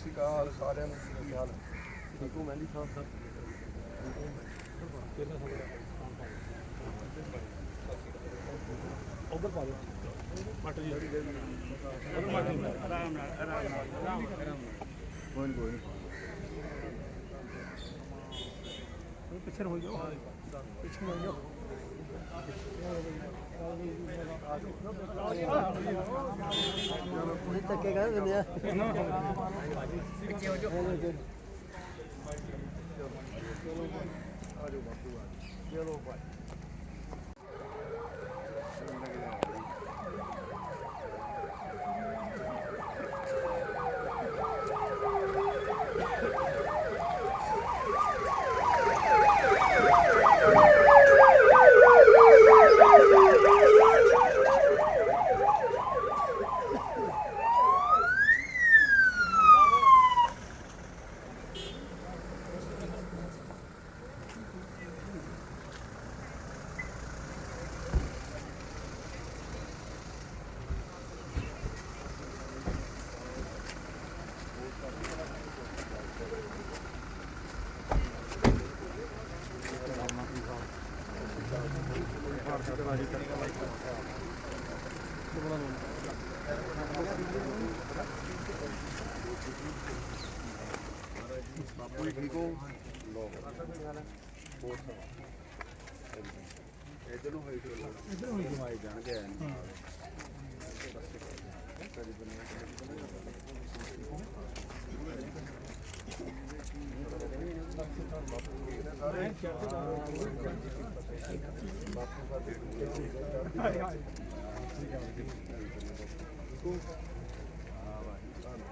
ਸ਼੍ਰੀ ਅਕਾਲ ਸਾਰਿਆਂ ਨੂੰ ਕੀ ਹਾਲ ਠੀਕ ਹੋ ਮਹਿੰਦੀ ਸਾਹਿਬ ਸਰ। ਉਧਰ ਪਾ ਦਿਓ। ਮਟਰ ਜੀ। ਉਧਰ ਮਟਰ ਜੀ ਆਰਾਮ ਨਾਲ ਆਰਾਮ ਨਾਲ ਆਰਾਮ ਨਾਲ। ਕੋਈ ਨਹੀਂ ਕੋਈ ਨਹੀਂ ਪਿੱਛੇ ਹੋ। ਜਾਓ ਪਿੱਛੇ ਹੋ ਜਾਓ ਤੁਸੀਂ ਧੱਕੇ ਕਰ ਦਿੰਦੇ ਆ ਆਜੋ। ਬਾਪੂ ਆ ਚਲੋ ਭਾਈ ਬਾਪੂ ਜੀ ਠੀਕ ਹੋ ਲੋ ਹੋਰ ਇਧਰ ਨੂੰ ਹੋਈ ਤੇ ਇਧਰ ਹੋਈ ਜਮਾਈ ਜਾਣਗੇ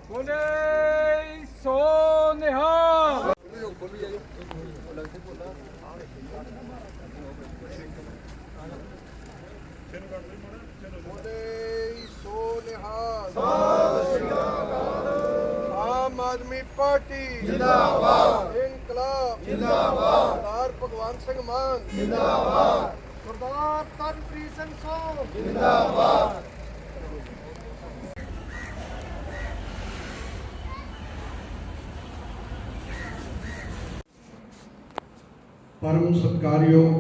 ਬੋਲੇ ਸੋ ਨਿਹਾਲ ਬੋਲੇ ਸੋ ਨਿਹਾਲ ਆਮ ਆਦਮੀ ਪਾਰਟੀ। ਜਿੰਦਾਬਾਦ। ਇਨਕਲਾਬ ਜਿੰਦਾਬਾਦ। ਸਰਦਾਰ ਭਗਵੰਤ ਸਿੰਘ ਮਾਨ। ਜਿੰਦਾਬਾਦ। ਸਰਦਾਰ ਤਨਪ੍ਰੀਤ ਸਿੰਘ ਸੋਹ ਪਰਮ ਸਤਕਾਰਯੋਗ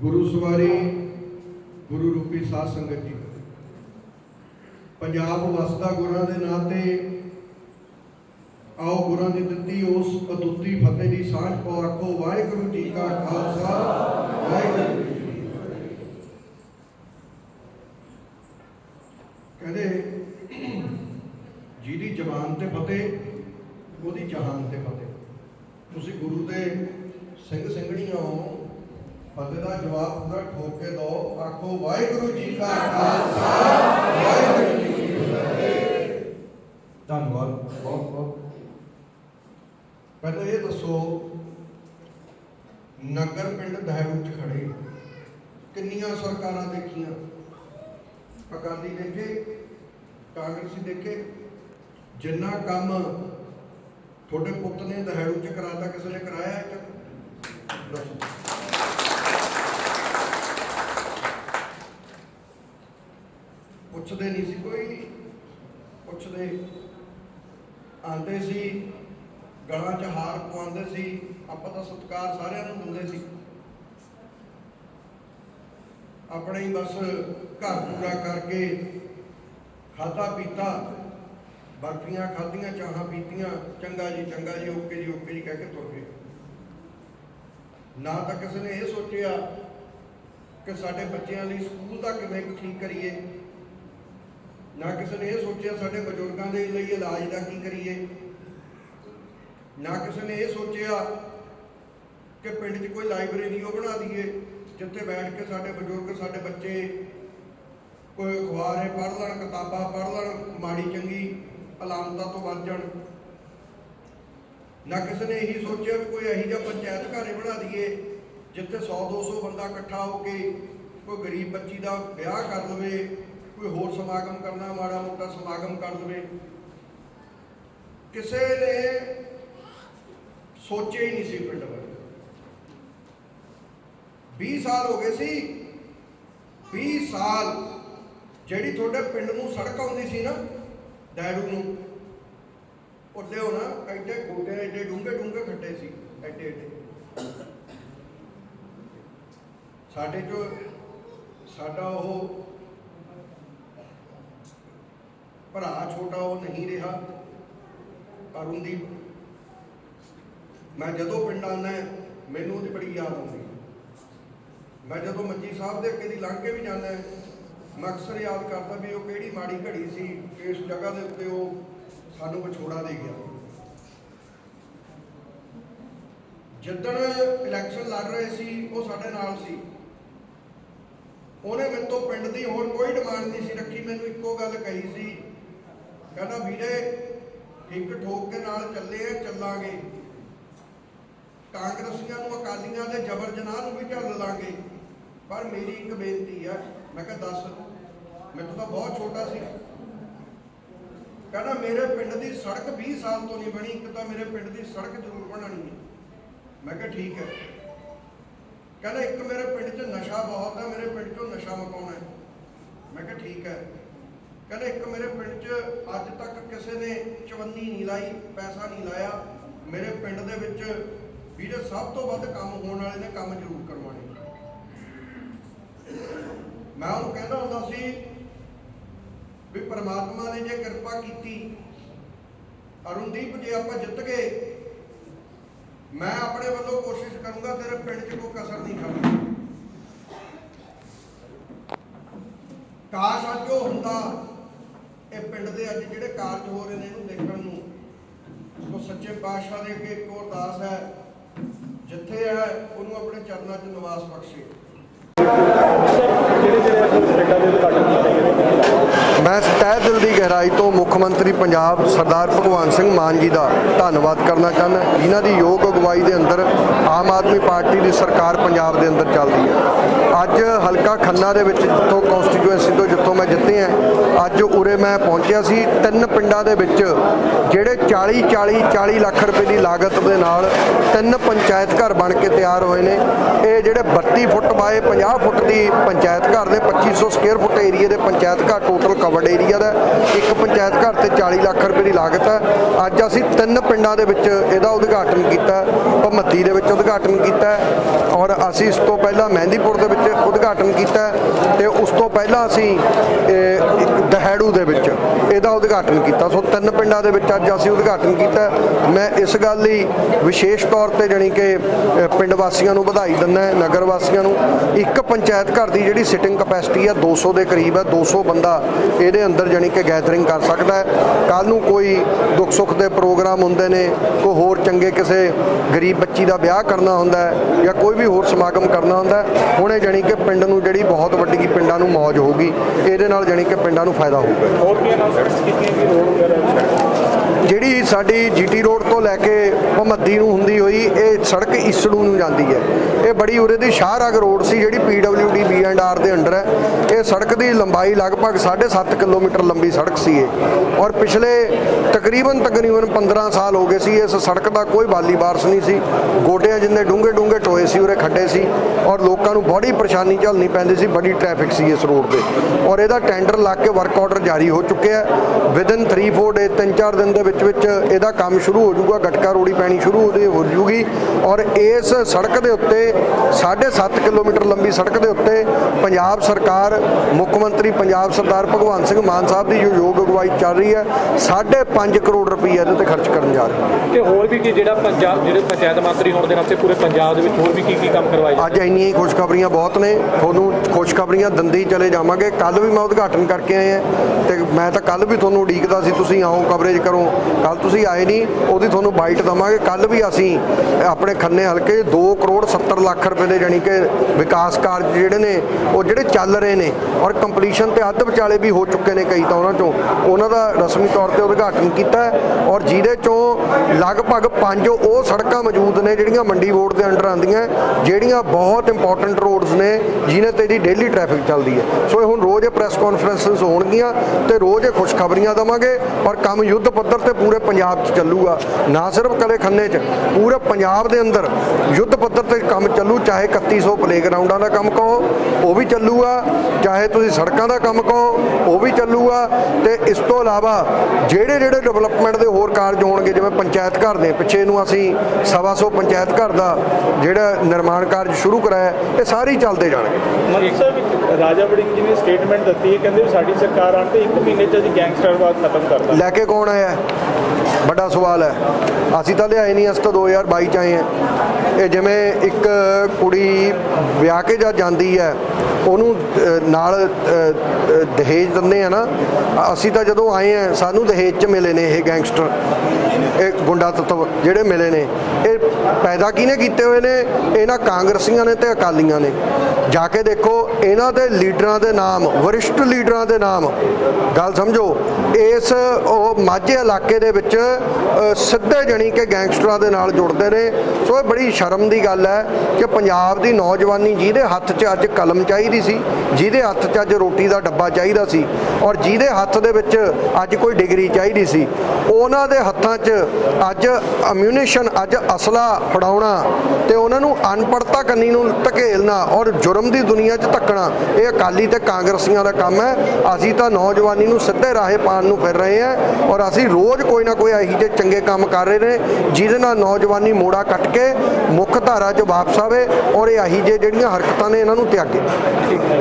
ਗੁਰੂ ਸਵਾਰੀ ਗੁਰੂ ਰੂਪੀ ਸਾਧ ਸੰਗਤ ਜੀ। ਪੰਜਾਬ ਵਸਦਾ ਗੁਰਾਂ ਦੇ ਨਾਂ ਤੇ ਆਓ ਗੁਰਾਂ ਦੀ ਦਿੱਤੀ ਉਸ ਅਦੁੱਤੀ ਫਤਿਹ ਦੀ ਸਾਂਝ ਪਾਓ ਆਖੋ ਵਾਹਿਗੁਰੂ ਜੀ ਕਾ ਖਾਲਸਾ। ਵਾਹਿਗੁਰੂ ਜੀ ਕਹਿੰਦੇ, ਜਿਹਦੀ ਜ਼ਬਾਨ ਤੇ ਫਤਿਹ, ਉਹਦੀ ਜਹਾਨ ਤੇ ਫਤਿਹ। ਤੁਸੀਂ ਗੁਰੂ ਦੇ ਸਿੰਘ ਸਿੰਘਣੀਆਂ ਹੋ, ਫਤਿਹ ਦਾ ਜਵਾਬ ਪੂਰਾ ਠੋਕ ਕੇ ਦਿਓ, ਆਖੋ, ਵਾਹਿਗੁਰੂ ਜੀ ਕਾ ਖਾਲਸਾ। ਵਾਹਿਗੁਰੂ ਜੀ ਕੀ ਫਤਿਹ। ਧੰਨਵਾਦ। ਬਹੁਤ ਬਹੁਤ ਪਹਿਲਾਂ ਇਹ ਦੱਸੋ, ਨਗਰ ਪਿੰਡ ਦਹਿਰੂ ਚ ਖੜੇ ਕਿੰਨੀਆਂ ਸਰਕਾਰਾਂ ਦੇਖੀਆਂ? ਅਕਾਲੀ ਦੇਖੇ, ਕਾਂਗਰਸੀ ਦੇਖੇ, ਜਿੰਨਾ ਕੰਮ ਤੁਹਾਡੇ ਪੁੱਤ ਨੇ ਦਹਿੜੂ ਚ ਕਰਾਤਾ, ਕਿਸੇ ਨੇ ਕਰਾਇਆ ਹੈ ਦੱਸੋ। ਪੁੱਛਦੇ ਨਹੀਂ ਸੀ ਕੋਈ, ਪੁੱਛਦੇ ਆਂਦੇ ਸੀ। ਗਲਾਂ 'ਚ ਹਾਰ ਪਵਾਉਂਦੇ ਸੀ, ਆਪਾਂ ਤਾਂ ਸਤਿਕਾਰ ਸਾਰਿਆਂ ਨੂੰ ਦਿੰਦੇ ਸੀ। ਆਪਣੇ ਹੀ ਬਸ ਘਰ ਪੂਰਾ ਕਰਕੇ ਖਾਧਾ ਪੀਤਾ, ਬਰਫੀਆਂ ਖਾਧੀਆਂ, ਚਾਹਾਂ ਪੀਤੀਆਂ, ਚੰਗਾ ਜੀ ਚੰਗਾ ਜੀ, ਓਕੇ ਜੀ ਓਕੇ ਜੀ ਕਹਿ ਕੇ ਤੁਰ ਗਏ। ਨਾ ਤਾਂ ਕਿਸੇ ਨੇ ਇਹ ਸੋਚਿਆ ਕਿ ਸਾਡੇ ਬੱਚਿਆਂ ਲਈ ਸਕੂਲ ਦਾ ਕਿਵੇਂ ਠੀਕ ਕਰੀਏ। ਨਾ ਕਿਸੇ ਨੇ ਇਹ ਸੋਚਿਆ ਸਾਡੇ ਬਜ਼ੁਰਗਾਂ ਦੇ ਲਈ ਇਲਾਜ ਦਾ ਕੀ ਕਰੀਏ। ਨਾ ਕਿਸੇ ਨੇ ਇਹ ਸੋਚਿਆ ਕਿ ਪਿੰਡ 'ਚ ਕੋਈ ਲਾਇਬ੍ਰੇਰੀ ਉਹ ਬਣਾ ਦਈਏ, ਜਿੱਥੇ ਬੈਠ ਕੇ ਸਾਡੇ ਬਜ਼ੁਰਗ, ਸਾਡੇ ਬੱਚੇ ਕੋਈ ਅਖਬਾਰ ਹੈ, ਪੜ੍ਹ ਲੈਣ, ਕਿਤਾਬਾਂ ਪੜ੍ਹ ਲੈਣ, ਮਾੜੀ ਚੰਗੀ ਅਲਾਮਤਾਂ ਤੋਂ ਬਚ ਜਾਣ। ਨਾ ਕਿਸੇ ਨੇ ਇਹੀ ਸੋਚਿਆ ਵੀ ਕੋਈ ਇਹੋ ਜਿਹਾ ਪੰਚਾਇਤ ਘਰੇ ਬਣਾ ਦਈਏ, ਜਿੱਥੇ 100 200 ਬੰਦਾ ਇਕੱਠਾ ਹੋ ਕੇ ਕੋਈ ਗਰੀਬ ਬੱਚੀ ਦਾ ਵਿਆਹ ਕਰ ਲਵੇ, ਕੋਈ ਹੋਰ ਸਮਾਗਮ ਕਰਨਾ, ਮਾੜਾ ਮੋਟਾ ਸਮਾਗਮ ਕਰ ਲਵੇ। ਕਿਸੇ ਨੇ ਸੋਚਿਆ ਹੀ ਨਹੀਂ ਸੀ ਪਿੰਡ ਬਾਰੇ। 20 ਸਾਲ ਹੋ ਗਏ ਸੀ। 20 ਸਾਲ ਜਿਹੜੀ ਤੁਹਾਡੇ ਪਿੰਡ ਨੂੰ ਸੜਕ ਆਉਂਦੀ ਸੀ ਨਾ, ਡੈਡੂ ਨੂੰ ਉੱਤੇ ਹੋਣਾ ਐਡੇ ਗੋਡੇ, ਐਡੇ ਡੂੰਘੇ ਡੂੰਘੇ ਖੱਡੇ ਸੀ, ਐਡੇ ਐਡੇ। ਸਾਡੇ ਚੋਂ ਸਾਡਾ ਉਹ ਭਰਾ ਛੋਟਾ ਉਹ ਨਹੀਂ ਰਿਹਾ, ਅਰੁਣਦੀਪ। ਮੈਂ ਜਦੋਂ ਪਿੰਡ ਆਉਂਦਾ, ਮੈਨੂੰ ਉਹਦੀ ਬੜੀ ਯਾਦ ਆਉਂਦੀ। ਮੈਂ ਜਦੋਂ ਮੰਜੀ ਸਾਹਿਬ ਦੇ ਅੱਗੇ ਦੀ ਲੰਘ ਕੇ ਵੀ ਜਾਂਦਾ, ਮੈਂ ਅਕਸਰ ਯਾਦ ਕਰਦਾ ਵੀ ਉਹ ਕਿਹੜੀ ਮਾੜੀ ਘੜੀ ਸੀ ਕਿ ਇਸ ਜਗ੍ਹਾ ਦੇ ਉੱਤੇ ਉਹ ਸਾਨੂੰ ਵਿਛੋੜਾ ਦੇ ਗਿਆ। ਜਿੱਦਣ ਇਲੈਕਸ਼ਨ ਲੜ ਰਹੇ ਸੀ, ਉਹ ਸਾਡੇ ਨਾਲ ਸੀ। ਉਹਨੇ ਮੇਰੇ ਤੋਂ ਪਿੰਡ ਦੀ ਹੋਰ ਕੋਈ ਡਿਮਾਂਡ ਨਹੀਂ ਸੀ ਰੱਖੀ, ਮੈਨੂੰ ਇੱਕੋ ਗੱਲ ਕਹੀ ਸੀ। ਕਹਿੰਦਾ, ਵੀਰੇ, ਇੱਕ ਠੋਕ ਕੇ ਨਾਲ ਚੱਲੇ ਆ, ਚੱਲਾਂਗੇ। ਕਾਂਗਰਸੀਆਂ ਨੂੰ, ਅਕਾਲੀਆਂ ਦੇ ਜ਼ਬਰ ਜਨਾਹ ਨੂੰ ਵੀ ਝੱਲ ਲਾਂਗੇ। ਪਰ ਮੇਰੀ ਇੱਕ ਬੇਨਤੀ ਆ, ਮੈਂ ਕਿਹਾ ਦੱਸ, ਮੈਨੂੰ ਤਾਂ ਬਹੁਤ ਛੋਟਾ ਸੀ। ਕਹਿੰਦਾ ਮੇਰੇ ਪਿੰਡ ਦੀ ਸੜਕ 20 ਸਾਲ ਤੋਂ ਨਹੀਂ ਬਣੀ, ਇੱਕ ਤਾਂ ਮੇਰੇ ਪਿੰਡ ਦੀ ਸੜਕ ਜ਼ਰੂਰ ਬਣਾਣੀ ਹੈ। ਮੈਂ ਕਿਹਾ ਠੀਕ ਹੈ। ਕਹਿੰਦਾ ਇੱਕ ਮੇਰੇ ਪਿੰਡ 'ਚ ਨਸ਼ਾ ਬਹੁਤ ਹੈ, ਮੇਰੇ ਪਿੰਡ 'ਚੋਂ ਨਸ਼ਾ ਮਕਾਉਣਾ ਹੈ। ਮੈਂ ਕਿਹਾ ਠੀਕ ਹੈ। ਕਹਿੰਦਾ ਇੱਕ ਮੇਰੇ ਪਿੰਡ 'ਚ ਅੱਜ ਤੱਕ ਕਿਸੇ ਨੇ ਚਵੰਨੀ ਨਹੀਂ ਲਾਈ, ਪੈਸਾ ਨਹੀਂ ਲਾਇਆ। ਮੇਰੇ ਪਿੰਡ ਦੇ ਵਿੱਚ ਵੀਰੇ, ਸਭ ਤੋਂ ਵੱਧ ਕੰਮ ਹੋਣ ਵਾਲੇ ਨੇ ਕੰਮ ਜ਼ਰੂਰ ਕਰਵਾਉਣੇ। ਮੈਂ ਉਹਨੂੰ ਕਹਿੰਦਾ ਹੁੰਦਾ ਸੀ ਵੀ ਪਰਮਾਤਮਾ ਨੇ ਜੇ ਕਿਰਪਾ ਕੀਤੀ, ਅਰੁਣਦੀਪ ਜੇ ਆਪਾਂ ਜਿੱਤ ਗਏ, ਮੈਂ ਆਪਣੇ ਵੱਲੋਂ ਕੋਸ਼ਿਸ਼ ਕਰੂੰਗਾ ਤੇਰੇ ਪਿੰਡ 'ਚ ਕੋਈ ਕਸਰ ਨਹੀਂ ਛੱਡਣੀ ਕਾਸ਼ ਅੱਜ ਉਹ ਹੁੰਦਾ, ਇਹ ਪਿੰਡ ਦੇ ਅੱਜ ਜਿਹੜੇ ਕਾਰਜ ਹੋ ਰਹੇ ਨੇ ਇਹਨੂੰ ਦੇਖਣ ਨੂੰ, ਉਹ ਸੱਚੇ ਪਾਤਸ਼ਾਹ ਦੇ ਅੱਗੇ ਇੱਕ ਹੋਰ ਅਰਦਾਸ ਹੈ ਜਿੱਥੇ ਹੈ ਉਹਨੂੰ ਆਪਣੇ ਚਰਨਾਂ 'ਚ ਨਿਵਾਸ ਬਖਸ਼ੇ। ਜਿਹੜੇ ਜਿਹੜੇ ਅੱਜ ਦੇ ਉਦਘਾਟਨ ਕੀਤੇ ਗਏ ਨੇ ਮੈਂ ਤਹਿ ਦਿਲ ਦੀ ਗਹਿਰਾਈ ਤੋਂ ਮੁੱਖ ਮੰਤਰੀ ਪੰਜਾਬ ਸਰਦਾਰ ਭਗਵੰਤ ਸਿੰਘ ਮਾਨ ਜੀ ਦਾ ਧੰਨਵਾਦ ਕਰਨਾ ਚਾਹੁੰਦਾ ਜਿਨ੍ਹਾਂ ਦੀ ਯੋਗ ਅਗਵਾਈ ਦੇ ਅੰਦਰ ਆਮ ਆਦਮੀ ਪਾਰਟੀ ਦੀ ਸਰਕਾਰ ਪੰਜਾਬ ਦੇ ਅੰਦਰ ਚੱਲਦੀ ਹੈ। ਅੱਜ ਹਲਕਾ ਖੰਨਾ ਦੇ ਵਿੱਚ ਜਿੱਥੋਂ ਕਨਸਟੀਟੂਐਂਸੀ ਤੋਂ ਜਿੱਥੋਂ ਮੈਂ ਜਿੱਤੇ ਆ ਅੱਜ ਉਰੇ ਮੈਂ ਪਹੁੰਚਿਆ ਸੀ। ਤਿੰਨ ਪਿੰਡਾਂ ਦੇ ਵਿੱਚ ਜਿਹੜੇ 40 40 40 ਲੱਖ ਰੁਪਏ ਦੀ ਲਾਗਤ ਦੇ ਨਾਲ ਤਿੰਨ ਪੰਚਾਇਤ ਘਰ ਬਣ ਕੇ ਤਿਆਰ ਹੋਏ ਨੇ। ਇਹ ਜਿਹੜੇ 32 ਫੁੱਟ ਬਾਏ 50 ਫੁੱਟ ਦੀ ਪੰਚਾਇਤ ਘਰ ਦੇ 2500 ਸਕੁਅਰ ਫੁੱਟ ਏਰੀਆ ਦੇ ਪੰਚਾਇਤ ਘਰ ਟੋਟਲ ਵੱਡੇ ਏਰੀਆ ਦਾ ਇੱਕ ਪੰਚਾਇਤ ਘਰ ਤੇ 40 ਲੱਖ ਰੁਪਏ ਦੀ ਲਾਗਤ ਹੈ। ਅੱਜ ਅਸੀਂ ਤਿੰਨ ਪਿੰਡਾਂ ਦੇ ਵਿੱਚ ਇਹਦਾ ਉਦਘਾਟਨ ਕੀਤਾ ਭਮੱਤੀ ਦੇ ਵਿੱਚ ਉਦਘਾਟਨ ਕੀਤਾ ਔਰ ਅਸੀਂ ਇਸ ਤੋਂ ਪਹਿਲਾਂ ਮਹਿੰਦੀਪੁਰ ਦੇ ਵਿੱਚ ਉਦਘਾਟਨ ਕੀਤਾ ਤੇ ਉਸ ਤੋਂ ਪਹਿਲਾਂ ਅਸੀਂ ਇਹ, ਦੇ ਵਿੱਚ ਇਹਦਾ ਉਦਘਾਟਨ ਕੀਤਾ। ਸੋ ਤਿੰਨ ਪਿੰਡਾਂ ਦੇ ਵਿੱਚ ਅੱਜ ਅਸੀਂ ਉਦਘਾਟਨ ਕੀਤਾ। ਮੈਂ ਇਸ ਗੱਲ ਲਈ ਵਿਸ਼ੇਸ਼ ਤੌਰ ਤੇ ਜਾਣੀ ਕਿ ਪਿੰਡ ਵਾਸੀਆਂ ਨੂੰ ਵਧਾਈ ਦਿੰਦਾ ਨਗਰ ਵਾਸੀਆਂ ਨੂੰ। ਇੱਕ ਪੰਚਾਇਤ ਘਰ ਦੀ ਜਿਹੜੀ ਸਿਟਿੰਗ ਕਪੈਸਿਟੀ ਹੈ 200 ਦੇ ਕਰੀਬ ਹੈ 200 ਬੰਦਾ ਇਹਦੇ ਅੰਦਰ ਜਾਣੀ ਕਿ ਗੈਦਰਿੰਗ ਕਰ ਸਕਦਾ ਹੈ। ਕੱਲ ਨੂੰ ਕੋਈ ਦੁੱਖ ਸੁੱਖ ਦੇ ਪ੍ਰੋਗਰਾਮ ਹੁੰਦੇ ਨੇ ਕੋਈ ਹੋਰ ਚੰਗੇ ਕਿਸੇ ਗਰੀਬ ਬੱਚੀ ਦਾ ਵਿਆਹ ਕਰਨਾ ਹੁੰਦਾ ਹੈ ਜਾਂ ਕੋਈ ਵੀ ਹੋਰ ਸਮਾਗਮ ਕਰਨਾ ਹੁੰਦਾ ਹੈ ਹੁਣੇ ਜਾਣੀ ਕਿ ਪਿੰਡ ਨੂੰ ਜਿਹੜੀ ਬਹੁਤ ਵੱਡੀ ਪਿੰਡਾਂ ਨੂੰ ਮੌਜ ਹੋਊਗੀ ਇਹਦੇ ਨਾਲ ਜਾਣੀ ਕਿ ਪਿੰਡਾਂ ਨੂੰ ਫਾਇਦਾ ਹੋਊਗਾ ਹੋਰ ਕੀ ਅਨਾਉਂਸਮੈਂਟਸ ਕੀਤੀਆਂ ਕਿ ਰੋਡ ਵਗੈਰਾ? ਜਿਹੜੀ ਸਾਡੀ ਜੀਟੀ ਰੋਡ ਤੋਂ ਲੈ ਕੇ ਭਮੱਦੀ ਨੂੰ ਹੁੰਦੀ ਹੋਈ ਇਹ ਸੜਕ ਇਸੜੂ ਨੂੰ ਜਾਂਦੀ ਹੈ। ਇਹ ਬੜੀ ਉਰੇ ਦੀ ਸ਼ਾਹਰਾਗ ਰੋਡ ਸੀ, ਜਿਹੜੀ ਪੀਡਬਲਿਊਡੀ, ਬੀ ਐਂਡ ਆਰ ਦੇ ਅੰਡਰ ਹੈ। ਇਹ ਸੜਕ ਦੀ ਲੰਬਾਈ ਲਗਭਗ 7.5 ਕਿਲੋਮੀਟਰ ਲੰਬੀ ਸੜਕ ਸੀ ਇਹ। ਔਰ ਪਿਛਲੇ ਤਕਰੀਬਨ ਤਕਰੀਬਨ 15 ਸਾਲ ਹੋ ਗਏ ਸੀ, ਇਸ ਸੜਕ ਦਾ ਕੋਈ ਬਾਲੀ ਬਾਰਸ ਨਹੀਂ ਸੀ। ਗੋਡਿਆਂ ਜਿੰਨੇ ਡੂੰਘੇ ਡੂੰਘੇ ਟੋਏ ਸੀ, ਉਰੇ ਖੱਡੇ ਸੀ। ਔਰ ਲੋਕਾਂ ਨੂੰ ਬੜੀ ਪਰੇਸ਼ਾਨੀ ਝੱਲਣੀ ਪੈਂਦੀ ਸੀ, ਬੜੀ ਟ੍ਰੈਫਿਕ ਸੀ ਇਸ ਰੋਡ ਤੇ। ਔਰ ਇਹਦਾ ਟੈਂਡਰ ਲੱਗ ਕੇ ਵਰਕ ਆਰਡਰ ਜਾਰੀ ਹੋ ਚੁੱਕਿਆ ਹੈ। ਵਿਦਨ 3-4 ਡੇ 3-4 ਦਿਨ ਦੇ ਵਿੱਚ ਵਿੱਚ ਇਹਦਾ ਕੰਮ ਸ਼ੁਰੂ ਹੋ ਜਾਊਗਾ, ਗਟਕਾ ਰੋੜੀ ਪੈਣੀ ਸ਼ੁਰੂ ਉਹਦੇ ਹੋ ਜੂਗੀ ਔਰ ਇਸ ਸੜਕ ਦੇ ਉੱਤੇ 7.5 ਕਿਲੋਮੀਟਰ ਲੰਬੀ ਸੜਕ ਦੇ ਉੱਤੇ ਪੰਜਾਬ ਸਰਕਾਰ ਮੁੱਖ ਮੰਤਰੀ ਪੰਜਾਬ ਸਰਦਾਰ ਭਗਵੰਤ ਸਿੰਘ ਮਾਨ ਸਾਹਿਬ ਦੀ ਜੋ ਯੋਗ ਅਗਵਾਈ ਚੱਲ ਰਹੀ ਹੈ 5.5 ਕਰੋੜ ਰੁਪਏ ਇਹਦੇ ਤੇ ਖਰਚ ਕਰਨ ਜਾ ਰਹੇ ਤੇ ਹੋਰ ਵੀ ਕੀ ਜਿਹੜਾ ਪੰਜਾਬ ਜਿਹੜੇ ਪੰਚਾਇਤ ਮੰਤਰੀ ਹੋਣ ਦੇ ਨਾਤੇ ਪੂਰੇ ਪੰਜਾਬ ਦੇ ਵਿੱਚ ਹੋਰ ਵੀ ਕੀ ਕੀ ਕੰਮ ਕਰਵਾਏ ਅੱਜ ਇੰਨੀਆਂ ਹੀ ਖੁਸ਼ਖਬਰੀਆਂ ਬਹੁਤ ਨੇ ਤੁਹਾਨੂੰ ਖੁਸ਼ਖਬਰੀਆਂ ਦੰਦੀ ਚਲੇ ਜਾਵਾਂਗੇ। ਕੱਲ ਵੀ ਮੈਂ ਉਦਘਾਟਨ ਕਰਕੇ ਆਏ ਆ ਤੇ ਮੈਂ ਤਾਂ ਕੱਲ ਵੀ ਤੁਹਾਨੂੰ ਉਡੀਕਦਾ ਸੀ ਤੁਸੀਂ ਆਓ ਕਵਰੇਜ ਕਰੋ। ਕੱਲ ਤੁਸੀਂ ਆਏ ਨਹੀਂ ਉਹਦੀ ਤੁਹਾਨੂੰ ਬਾਈਟ ਦਵਾਂਗੇ। ਕੱਲ ਵੀ ਅਸੀਂ ਆਪਣੇ ਆਪਣੇ ਖੰਨੇ ਹਲਕੇ 2 ਕਰੋੜ 70 ਲੱਖ ਰੁਪਏ ਦੇ ਜਾਣੀ ਕਿ ਵਿਕਾਸ ਕਾਰਜ ਜਿਹੜੇ ਨੇ, ਉਹ ਜਿਹੜੇ ਚੱਲ ਰਹੇ ਨੇ ਔਰ ਕੰਪਲੀਸ਼ਨ ਤੇ ਅੱਧ ਵਿਚਾਲੇ ਵੀ ਹੋ ਚੁੱਕੇ ਨੇ ਕਈ ਤਾਂ ਉਹਨਾਂ ਚੋਂ। ਉਹਨਾਂ ਦਾ ਰਸਮੀ ਤੌਰ ਤੇ ਉਦਘਾਟਨ ਕੀਤਾ ਔਰ ਜਿਹਦੇ ਚੋਂ ਲਗਭਗ ਪੰਜ ਉਹ ਸੜਕਾਂ ਮੌਜੂਦ ਨੇ ਜਿਹੜੀਆਂ ਮੰਡੀ ਬੋਰਡ ਦੇ ਅੰਡਰ ਆਉਂਦੀਆਂ, ਜਿਹੜੀਆਂ ਬਹੁਤ ਇੰਪੋਰਟੈਂਟ ਰੋਡਸ ਨੇ ਜਿਨ੍ਹਾਂ ਤੇ ਦੀ ਡੇਲੀ ਟ੍ਰੈਫਿਕ ਚੱਲਦੀ ਹੈ। ਸੋ ਇਹ ਹੁਣ ਰੋਜ਼ ਇਹ ਪ੍ਰੈਸ ਕਾਨਫਰੰਸਸ ਹੋਣਗੀਆਂ ਤੇ ਰੋਜ਼ ਇਹ ਖੁਸ਼ਖਬਰੀਆਂ ਦਵਾਂਗੇ ਔਰ ਕੰਮ ਯੁੱਧ ਪੱਧਰ ਤੇ ਪੂਰੇ ਪੰਜਾਬ 'ਚ ਚੱਲੂਗਾ। ਨਾ ਸਿਰਫ ਕਲੇ ਖੰਨੇ 'ਚ, ਪੂਰੇ ਪੰਜਾਬ ਦੇ ਅੰਦਰ ਯੁੱਧ ਪੱਧਰ ਤੇ ਕੰਮ ਚੱਲੂ ਚਾਹੇ 3100 ਪਲੇਗਰਾਉਂਡਾਂ ਦਾ ਕੰਮ ਕਹੋ ਉਹ ਵੀ ਚੱਲੂਗਾ ਚਾਹੇ ਤੁਸੀਂ ਸੜਕਾਂ ਦਾ ਕੰਮ ਕਹੋ ਉਹ ਵੀ ਚੱਲੂਗਾ। ਤੇ ਇਸ ਤੋਂ ਇਲਾਵਾ ਜਿਹੜੇ ਜਿਹੜੇ ਡਿਵੈਲਪਮੈਂਟ ਦੇ ਹੋਰ ਕਾਰਜ ਹੋਣਗੇ ਜਿਵੇਂ ਪੰਚਾਇਤ ਘਰ ਨੇ ਪਿੱਛੇ ਨੂੰ ਅਸੀਂ ਸਵਾ ਸੌ ਪੰਚਾਇਤ ਘਰ ਦਾ ਜਿਹੜਾ ਨਿਰਮਾਣ ਕਾਰਜ ਸ਼ੁਰੂ ਕਰਾਇਆ ਇਹ ਸਾਰੇ ਚੱਲਦੇ ਜਾਣਗੇ। ਸਾਹਿਬ ਇੱਕ ਰਾਜਾ ਵੜਿੰਗ ਜੀ ਨੇ ਸਟੇਟਮੈਂਟ ਦਿੱਤੀ ਹੈ ਕਹਿੰਦੇ ਸਾਡੀ ਸਰਕਾਰ ਆਉਣ ਤੇ 1 ਮਹੀਨੇ ਚ ਅਸੀਂ ਗੈਂਗਸਟਰਵਾਦ ਖਤਮ ਕਰ ਲੈ ਕੇ ਕੌਣ ਆਇਆ? ਵੱਡਾ ਸਵਾਲ ਹੈ। ਅਸੀਂ ਤਾਂ ਲਿਆਏ ਨਹੀਂ ਅਸੀਂ ਤਾਂ 2022 ਚ ਆਏ ਹਾਂ। ਇਹ ਜਿਵੇਂ ਇੱਕ ਕੁੜੀ ਵਿਆਹ ਕੇ ਜਾ ਜਾਂਦੀ ਹੈ, ਉਹਨੂੰ ਨਾਲ ਦਹੇਜ ਦਿੰਦੇ ਆ ਨਾ, ਅਸੀਂ ਤਾਂ ਜਦੋਂ ਆਏ ਆ, ਸਾਨੂੰ ਦਹੇਜ ਚ ਮਿਲੇ ਨੇ ਇਹ ਗੈਂਗਸਟਰ, ਇਹ ਗੁੰਡਾ ਤੱਤਵ ਜਿਹੜੇ ਮਿਲੇ ਨੇ, ਇਹ ਪੈਦਾ ਕਿਹਨੇ ਕੀਤੇ ਹੋਏ ਨੇ? ਇਹਨਾਂ ਕਾਂਗਰਸੀਆਂ ਨੇ ਤੇ ਅਕਾਲੀਆਂ ਨੇ। ਜਾ ਕੇ ਦੇਖੋ, ਇਹਨਾਂ ਦੇ ਲੀਡਰਾਂ ਦੇ ਨਾਮ, ਵਰਿਸ਼ਟ ਲੀਡਰਾਂ ਦੇ ਨਾਮ। ਗੱਲ ਸਮਝੋ, ਇਸ ਉਹ ਮਾਝੇ ਇਲਾਕੇ ਦੇ ਵਿੱਚ ਸਿੱਧੇ ਜਣੀ ਕਿ ਗੈਂਗਸਟਰਾਂ ਦੇ ਨਾਲ ਜੁੜਦੇ ਨੇ। ਸੋ ਇਹ ਬੜੀ ਸ਼ਰਮ ਦੀ ਗੱਲ ਹੈ ਕਿ ਪੰਜਾਬ ਦੀ ਨੌਜਵਾਨੀ ਜਿਹਦੇ ਹੱਥ 'ਚ ਅੱਜ ਕਲਮ ਚਾਹੀਦੀ ਸੀ, ਜਿਹਦੇ ਹੱਥ 'ਚ ਅੱਜ ਰੋਟੀ ਦਾ ਡੱਬਾ ਚਾਹੀਦਾ ਸੀ ਔਰ ਜਿਹਦੇ ਹੱਥ ਦੇ ਵਿੱਚ ਅੱਜ ਕੋਈ ਡਿਗਰੀ ਚਾਹੀਦੀ ਸੀ, ਉਹਨਾਂ ਦੇ ਹੱਥਾਂ 'ਚ ਅੱਜ ਅਮਿਊਨੇਸ਼ਨ ਅੱਜ ਅਸਲਾ ਫੜਾਉਣਾ ਤੇ ਉਹਨਾਂ ਨੂੰ ਅਨਪੜਤਾ ਕੰਨੀ ਨੂੰ ਧਕੇਲਣਾ ਔਰ ਜੁਰਮ ਦੀ ਦੁਨੀਆ 'ਚ ਧੱਕਣਾ, ਇਹ ਅਕਾਲੀ ਤੇ ਕਾਂਗਰਸੀਆਂ ਦਾ ਕੰਮ ਹੈ। ਅਸੀਂ ਤਾਂ ਨੌਜਵਾਨੀ ਨੂੰ ਸਿੱਧੇ ਰਾਹੇ ਪਾਣ ਨੂੰ ਫਿਰ ਰਹੇ ਹਾਂ ਔਰ ਅਸੀਂ ਰੋਜ਼ ਕੋਈ ਨਾ ਕੋਈ ਇਹੋ ਜਿਹੇ ਚੰਗੇ ਕੰਮ ਕਰ ਰਹੇ ਨੇ, ਜਿਹਦੇ ਨਾਲ ਨੌਜਵਾਨੀ ਮੋੜਾ ਕੱਟ ਕੇ ਮੁੱਖ ਧਾਰਾ 'ਚ ਵਾਪਸ ਆਵੇ ਔਰ ਇਹ ਇਹੋ ਜਿਹੇ ਜਿਹੜੀਆਂ ਹਰਕਤਾਂ ਨੇ ਇਹਨਾਂ ਨੂੰ ਤਿਆਗੇ।